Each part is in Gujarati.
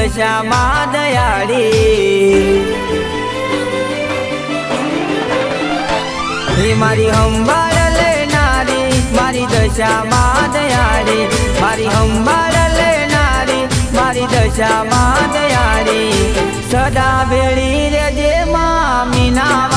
દશામાં દયાળી. મારી હંભાળ લેનારી મારી દશામાં દયાળી. મારી હંભાળ લેનારી મારી દશામાં દયાળી. સદા ભેળી રેજે મામીના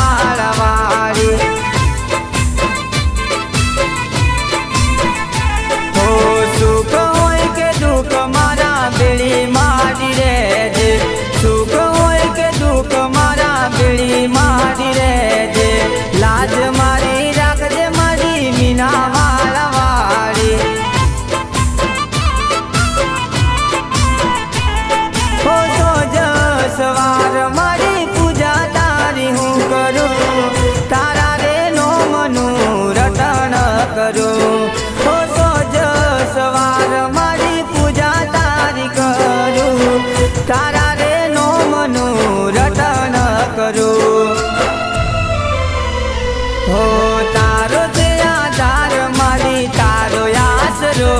તારા રે નો મનું રટન કરું. હો, તારો છે આધાર, મારી તારો આસરો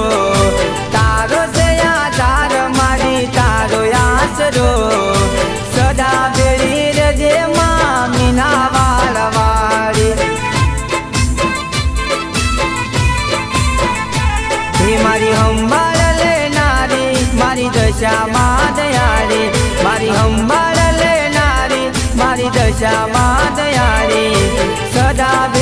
તારો છે આધાર, મારી તારો આસરો સદા બેડી રજે મામીના વાળવાળી. હે મારી હંભાળ લેનારી મારી દશામાં મારી હંભાળ લેનારી મારી દશામાં દયારી સદા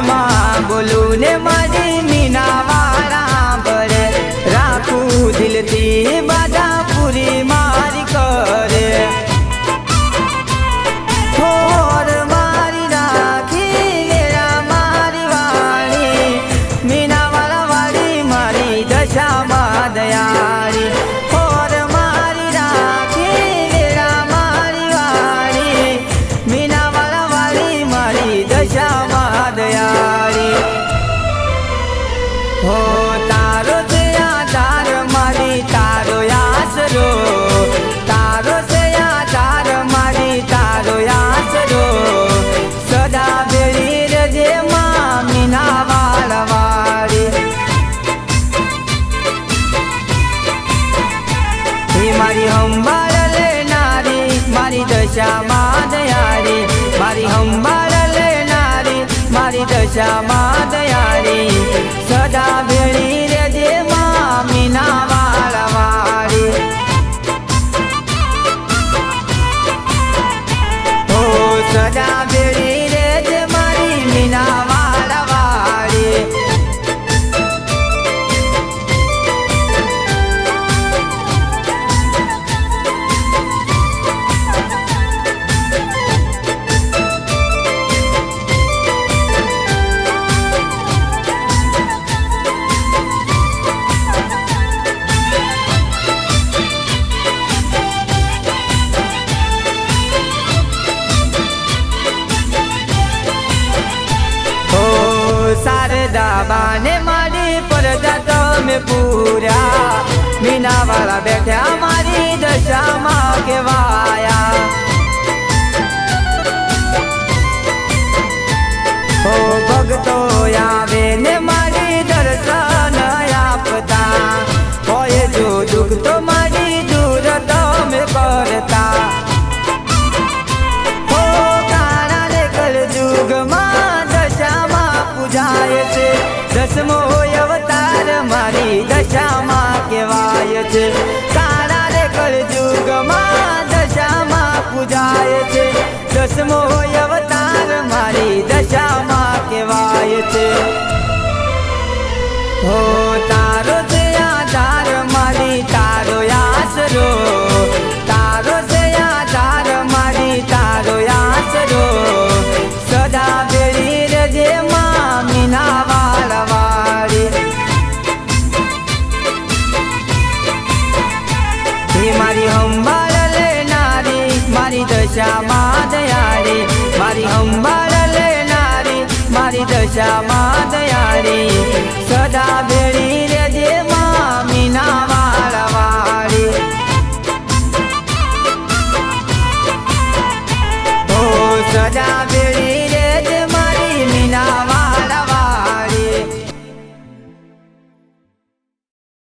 cinema. દશામાં દયાળી સદા ભેળી રેજે મામીના વાળવાળી. ઓ સદા શારદા બાને મારી પરજા તમે પૂર્યા. મીના વાળા બેઠ્યા મારી દશામાં કેવાયા ઓ ભક્તો આવે કાળા રે કળજુગમાં દશામાં પૂજાય છે. દસમો અવતાર મારી દશામાં કહેવાય છે. હો મારી અંબાળ લેનારી મારી દશામાં દયાળી. સદા ભેળી રેજે મામીના વાળવાળી સદા